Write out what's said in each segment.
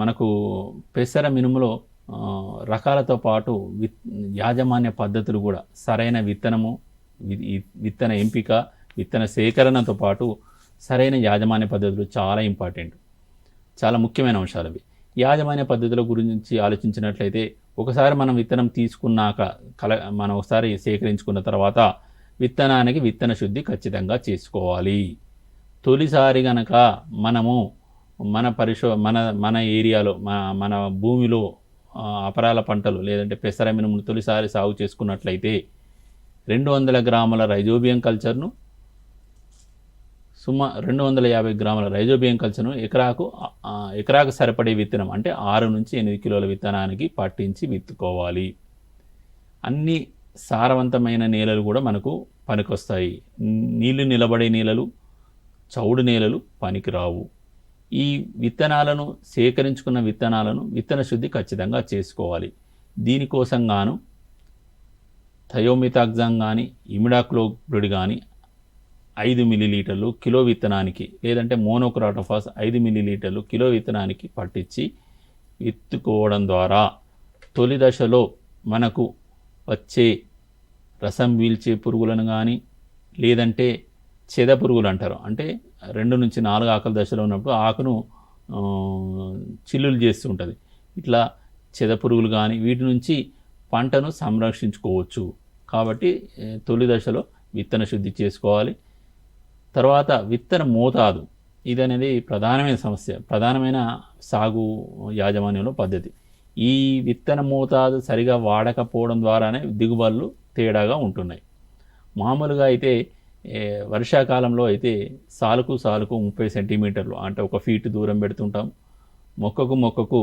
మనకు పెసర మినుములో రకాలతో పాటు విత్ యాజమాన్య పద్ధతులు కూడా సరైన విత్తనము విత్తన ఎంపిక విత్తన సేకరణతో పాటు సరైన యాజమాన్య పద్ధతులు చాలా ఇంపార్టెంట్. చాలా ముఖ్యమైన అంశాలు అవి. యాజమాన్య పద్ధతుల గురించి ఆలోచించినట్లయితే ఒకసారి మనం విత్తనం తీసుకున్నాక కల మనం ఒకసారి సేకరించుకున్న తర్వాత విత్తనానికి విత్తన శుద్ధి ఖచ్చితంగా చేసుకోవాలి. తొలిసారి గనక మనము మన పరిశో మన మన ఏరియాలో మన మన భూమిలో అపరాల పంటలు లేదంటే పెసర మినుములు తొలిసారి సాగు చేసుకున్నట్లయితే రెండు వందల గ్రాముల రైజోబియం కల్చర్ను సుమా రెండు వందల యాభై గ్రాముల రైజోబియం కల్చర్ను ఎకరాకు ఎకరాకు సరిపడే విత్తనం అంటే ఆరు నుంచి ఎనిమిది కిలోల విత్తనానికి పట్టించి విత్తుకోవాలి. అన్ని సారవంతమైన నేలలు కూడా మనకు పనికొస్తాయి. నీళ్ళు నిలబడే నేలలు చౌడు నేలలు పనికిరావు. ఈ విత్తనాలను సేకరించుకున్న విత్తనాలను విత్తన శుద్ధి ఖచ్చితంగా చేసుకోవాలి. దీనికోసం గాను థయోమితాగ్జాం కానీ ఇమిడాక్లోబ్రిడ్ కానీ ఐదు మిల్లీలీటర్లు కిలో విత్తనానికి లేదంటే మోనోక్రాటోఫాస్ ఐదు మిల్లీలీటర్లు కిలో విత్తనానికి పట్టించి విత్తుకోవడం ద్వారా తొలి దశలో మనకు వచ్చే రసం పీల్చే పురుగులను కానీ లేదంటే చెద పురుగులు అంటారు. అంటే రెండు నుంచి నాలుగు ఆకలి దశలో ఉన్నప్పుడు ఆకును చిల్లులు చేస్తూ ఉంటుంది. ఇట్లా చెద పురుగులు కానీ వీటి నుంచి పంటను సంరక్షించుకోవచ్చు. కాబట్టి తొలి దశలో విత్తన శుద్ధి చేసుకోవాలి. తర్వాత విత్తన మోతాదు. ఇది అనేది ప్రధానమైన సమస్య ప్రధానమైన సాగు యాజమాన్యంలో పద్ధతి. ఈ విత్తన మోతాదు సరిగా వాడకపోవడం ద్వారానే దిగుబడులు తేడాగా ఉంటున్నాయి. మామూలుగా అయితే వర్షాకాలంలో అయితే సాలుకు సాలుకు ముప్పై సెంటీమీటర్లు అంటే ఒక ఫీట్ దూరం పెడుతుంటాం. మొక్కకు మొక్కకు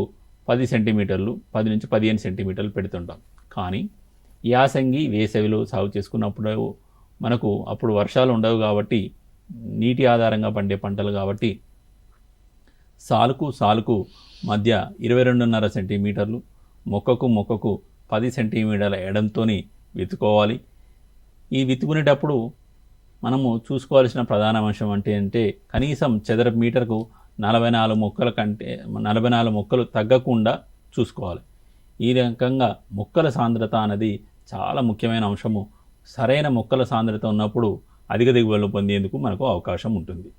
పది సెంటీమీటర్లు పది నుంచి పదిహేను సెంటీమీటర్లు పెడుతుంటాం. కానీ యాసంగి వేసవిలో సాగు చేసుకున్నప్పుడు మనకు అప్పుడు వర్షాలు ఉండవు కాబట్టి నీటి ఆధారంగా పండే పంటలు కాబట్టి సాలుకు సాలుకు మధ్య ఇరవై రెండున్నర సెంటీమీటర్లు మొక్కకు మొక్కకు పది సెంటీమీటర్ల ఎడంతో విత్తుకోవాలి ఈ విత్తుకునేటప్పుడు మనము చూసుకోవాల్సిన ప్రధాన అంశం అంటే అంటే కనీసం చదరపు మీటర్కు నలభై నాలుగు మొక్కల కంటే నలభై నాలుగు మొక్కలు తగ్గకుండా చూసుకోవాలి. ఈ రకంగా మొక్కల సాంద్రత అనేది చాలా ముఖ్యమైన అంశము. సరైన మొక్కల సాంద్రత ఉన్నప్పుడు అధిక దిగుబడులు పొందేందుకు మనకు అవకాశం ఉంటుంది.